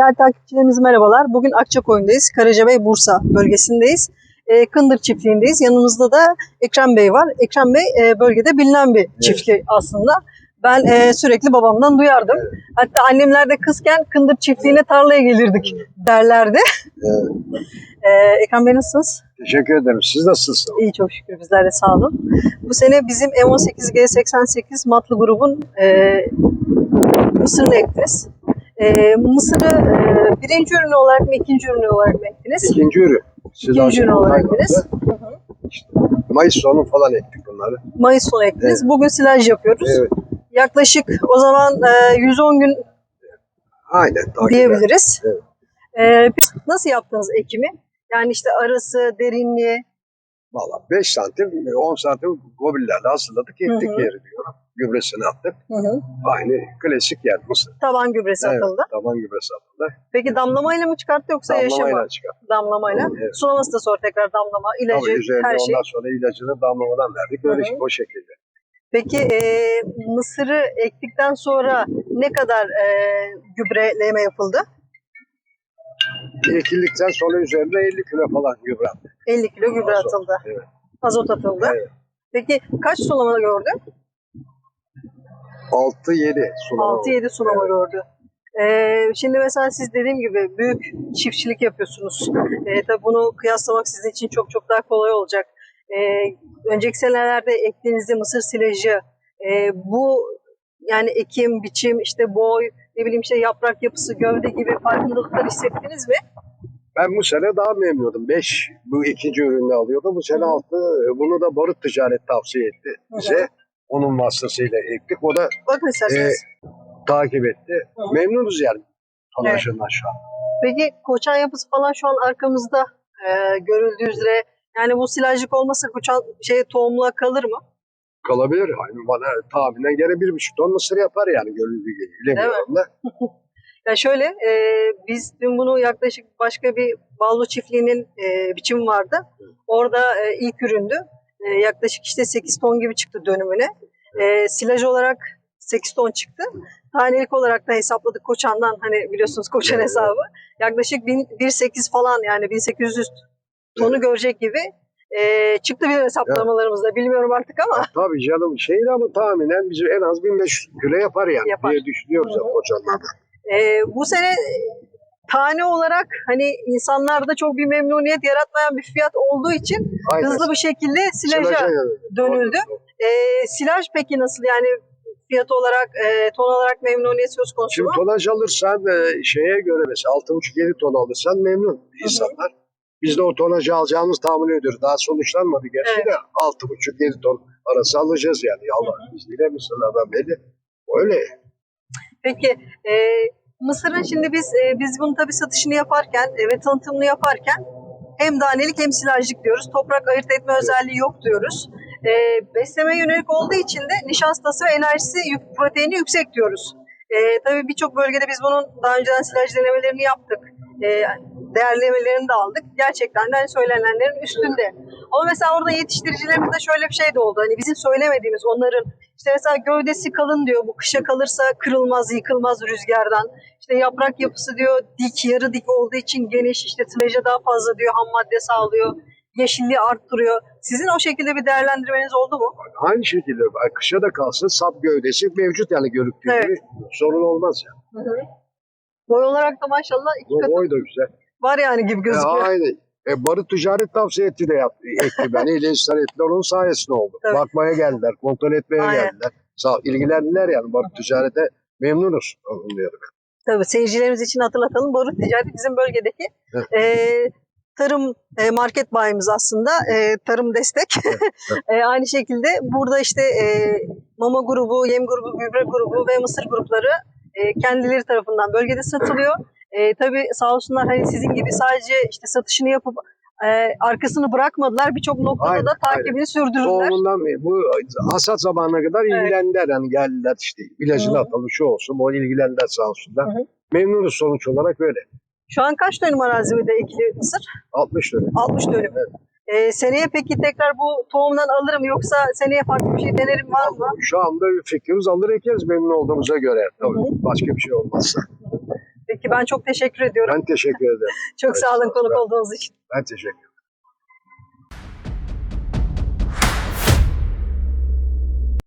Değerli takipçilerimiz merhabalar. Bugün Akçakoyun'dayız. Karacabey, Bursa bölgesindeyiz. E, Kındır çiftliğindeyiz. Yanımızda da Ekrem Bey var. Ekrem Bey e, bölgede bilinen bir çiftlik aslında. Ben e, sürekli babamdan duyardım. Hatta annemler de kızken Kındır çiftliğine tarlaya gelirdik derlerdi. E, Ekrem Bey nasılsınız? Teşekkür ederim. Siz nasılsınız? İyi çok şükür bizler de sağ olun. Bu sene bizim M18G88 matlı grubun e, mısırını ektiniz. E, mısırı e, birinci ürünü olarak mı ikinci ürünü olarak mı ektiniz? İkinci ürün. Siz İkinci ürün olarak ektiniz. Mayıs sonu falan ektik bunları. Mayıs sonu ektiniz. Bugün silaj yapıyoruz. Evet. Yaklaşık o zaman e, 110 gün Aynen. diyebiliriz. Evet. E, nasıl yaptınız ekimi? Yani işte arası, derinliği. Valla 5 santim, 10 santim gobillerle hazırladık. Ektik Hı hı. yeri diyorum. Gübresini attık. Aynı klasik yer mısır. Taban gübresi Evet, atıldı. taban gübresi atıldı. Peki damlamayla mı çıkarttı yoksa yaşama? Damlamayla çıkar. Damlamayla. Evet. Sulaması da sonra tekrar damlama, ilacı, Tabii üzerine her şey. ondan sonra ilacını damlamadan verdik. Böyle Hı hı. o şekilde. Peki e, mısırı ektikten sonra ne kadar e, gübreleme yapıldı? Ekildikten sonra üzerine 50 kilo falan gübre attık. 50 kilo gübre Azot, atıldı. evet. Azot atıldı. Evet. Peki kaç sulama gördü? 6-7 sulama. 6-7 sulama gördü. Ee, şimdi mesela siz dediğim gibi büyük çiftçilik yapıyorsunuz. Ee, tabii bunu kıyaslamak sizin için çok çok daha kolay olacak. Ee, önceki senelerde ektiğinizde mısır silajı e, bu yani ekim, biçim, işte boy, ne bileyim işte yaprak yapısı, gövde gibi farkındalıklar hissettiniz mi? Ben bu sene daha memnunum. 5 bu ikinci ürünü alıyordu. Bu sene Hı hı. altı bunu da Barut Ticaret tavsiye etti Hı hı. bize. Onun vasıtasıyla ektik. O da Bakın isterseniz. takip etti. Hı hı. Memnunuz yani tonajından şu an. Peki koçan yapısı falan şu an arkamızda e, görüldüğü üzere. Yani bu silajlık olmasa koçan şey tohumluğa kalır mı? Kalabilir. Yani bana tahminen gene bir buçuk ton mısır yapar yani görüldüğü gibi. Bilemiyorum da. Ya şöyle, e, biz dün bunu yaklaşık başka bir ballo çiftliğinin e, biçimi vardı. Orada e, ilk üründü. E, yaklaşık işte 8 ton gibi çıktı dönümüne. E, silaj olarak 8 ton çıktı. Tanelik olarak da hesapladık koçandan hani biliyorsunuz koçan hesabı. Yaklaşık 1000 1.8 falan yani 1800 tonu görecek gibi e, çıktı bizim hesaplamalarımızda. Bilmiyorum artık ama Tabii canım şeyin ama tahminen bizi en az 1500 kilo yapar yani Yapar. diye düşünüyoruz Hı hı. koçanlardan. Ee, bu sene tane olarak hani insanlarda çok bir memnuniyet yaratmayan bir fiyat olduğu için Aynen. hızlı bir şekilde silaja Silaja dönüldü. Ee, silaj peki nasıl yani fiyat olarak, e, ton olarak memnuniyet söz konusu Şimdi mu? tonaj alırsan e, şeye göre mesela 6,5-7 ton alırsan memnun insanlar. Biz de o tonajı alacağımız tahmin ediyoruz. Daha sonuçlanmadı gerçi Evet. de 6,5-7 ton arası alacağız yani. Allah'ın izniyle Mısırlardan belli. Öyle. Peki e, Mısır'ın şimdi biz e, biz bunu tabii satışını yaparken e, ve tanıtımını yaparken hem danelik hem silajlık diyoruz. Toprak ayırt etme özelliği yok diyoruz. E, besleme yönelik olduğu için de nişastası ve enerjisi proteini yüksek diyoruz. E, tabii birçok bölgede biz bunun daha önceden silaj denemelerini yaptık. E, değerlemelerini de aldık. Gerçekten de hani söylenenlerin üstünde. Ama mesela orada yetiştiricilerimizde şöyle bir şey de oldu. Hani bizim söylemediğimiz onların işte mesela gövdesi kalın diyor. Bu kışa kalırsa kırılmaz, yıkılmaz rüzgardan. İşte yaprak yapısı diyor dik, yarı dik olduğu için geniş. İşte tıraja daha fazla diyor ham madde sağlıyor. Yeşilliği arttırıyor. Sizin o şekilde bir değerlendirmeniz oldu mu? Aynı şekilde kışa da kalsın sap gövdesi mevcut yani görüktüğü Evet. gibi sorun olmaz yani. Boy olarak da maşallah iki katı boy da güzel. Var yani gibi E, gözüküyor. aynı. E, Barut Ticaret tavsiye etti de yaptı, etti beni. İlginçler ettiler. Onun sayesinde oldu. Tabii. Bakmaya geldiler, kontrol etmeye Aynen. geldiler. Sağ, ilgilendiler yani Barut Ticaret'e memnunuz. Anlıyorum. Tabii seyircilerimiz için hatırlatalım. Barut Ticareti bizim bölgedeki e, tarım e, market bayimiz aslında. E, tarım destek. E, aynı şekilde burada işte e, mama grubu, yem grubu, gübre grubu ve mısır grupları e, kendileri tarafından bölgede satılıyor. E, tabii sağ olsunlar hani sizin gibi sadece işte satışını yapıp e, arkasını bırakmadılar. Birçok noktada Aynen, da takibini sürdürdüler. Tohumundan beri bu hasat zamanına kadar Evet. ilgilendiler. Yani geldiler işte ilacını Hı hı. atalım şu olsun. O ilgilendiler sağ olsunlar. Hı hı. Memnunuz sonuç olarak öyle. Şu an kaç dönüm arazide ekili mısır? 60 dönüm. 60 dönüm. E, seneye peki tekrar bu tohumdan alırım yoksa seneye farklı bir şey denerim var mı? Şu anda fikrimiz alır ekeriz memnun olduğumuza göre. Tabii Hı hı. başka bir şey olmazsa. Peki Peki ben çok teşekkür ediyorum. Ben teşekkür ederim. Çok sağ olun konuk Ben- olduğunuz için. Ben teşekkür ederim.